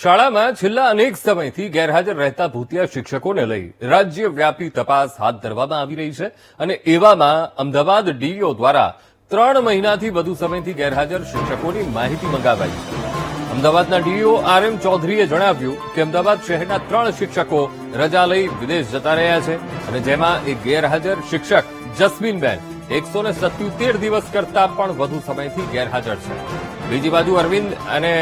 શાળામાં છેલ્લા અનેક સમયથી ગેરહાજર રહેતા ભૂતિયા શિક્ષકોને લઈ રાજ્યવ્યાપી તપાસ હાથ ધરવામાં આવી રહી છે અને એવામાં અમદાવાદ ડીઓ દ્વારા ત્રણ મહિનાથી વધુ સમયથી ગેરહાજર શિક્ષકોની માહિતી મંગાવાઈ. છે અમદાવાદના ડીઓ આર એમ ચૌધરીએ જણાવ્યું કે અમદાવાદ શહેરના ત્રણ શિક્ષકો રજા લઈ વિદેશ જતા રહ્યા છે અને જેમાં એક ગેરહાજર શિક્ષક જસ્મીનબેન એકસો ને સત્યોતેર દિવસ કરતા પણ વધુ સમયથી ગેરહાજર છે. બીજી બાજુ અરવિંદ અને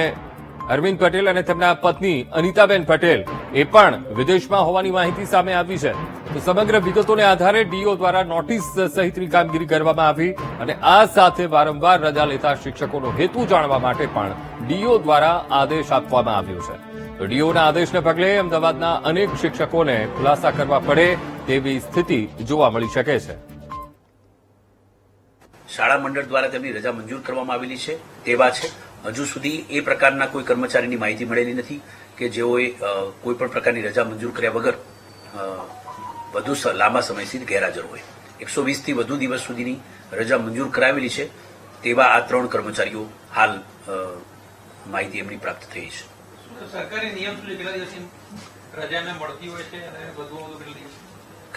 અરવિંદ પટેલ અને તેમના પત્ની અનિતાબેન પટેલ એ પણ વિદેશમાં હોવાની માહિતી સામે આવી છે. તો સમગ્ર વિગતોને આધારે ડીઓ દ્વારા નોટિસ સહિતની કામગીરી કરવામાં આવી અને આ સાથે વારંવાર રજા લેતા શિક્ષકોનો હેતુ જાણવા માટે પણ ડીઓ દ્વારા આદેશ આપવામાં આવ્યો છે. તો ડીઓના આદેશને પગલે અમદાવાદના અનેક શિક્ષકોને ખુલાસા કરવા પડે તેવી સ્થિતિ જોવા મળી શકે છે. શાળા મંડળ દ્વારા તેમની રજા મંજૂર કરવામાં આવેલી છે. તેવા છે. હજુ સુધી એ પ્રકારના કોઈ કર્મચારીની માહિતી મળેલી નથી કે જેઓએ કોઈપણ કોઈ પણ પ્રકારની રજા મંજૂર કર્યા વગર વધુ લાંબા સમયથી ગેરહાજર હોય. એકસો વીસથી વધુ દિવસ સુધીની રજા મંજૂર કરાવેલી છે તેવા આ ત્રણ કર્મચારીઓ હાલ માહિતી એમની પ્રાપ્ત થઈ છે. સરકારી નિયમ કેટલા મળતી હોય છે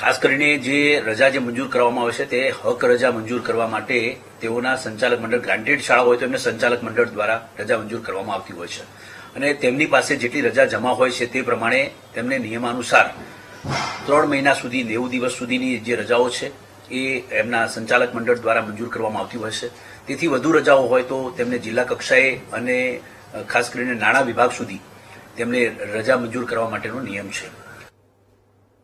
ખાસ કરીને જે રજા જે મંજૂર કરવામાં આવે છે, તે હક રજા મંજૂર કરવા માટે તેઓના સંચાલક મંડળ ગ્રાન્ટેડ શાળા હોય તો એમને સંચાલક મંડળ દ્વારા રજા મંજૂર કરવામાં આવતી હોય છે. અને તેમની પાસે જેટલી રજા જમા હોય છે, તે પ્રમાણે તેમને નિયમાનુસાર ત્રણ મહિના સુધી, નેવું દિવસ સુધીની જે રજાઓ છે, એ એમના સંચાલક મંડળ દ્વારા મંજૂર કરવામાં આવતી હોય છે. તેથી વધુ રજાઓ હોય તો તેમને જિલ્લા કક્ષાએ અને ખાસ કરીને નાણાં વિભાગ સુધી તેમને રજા મંજૂર કરવા માટેનો નિયમ છે.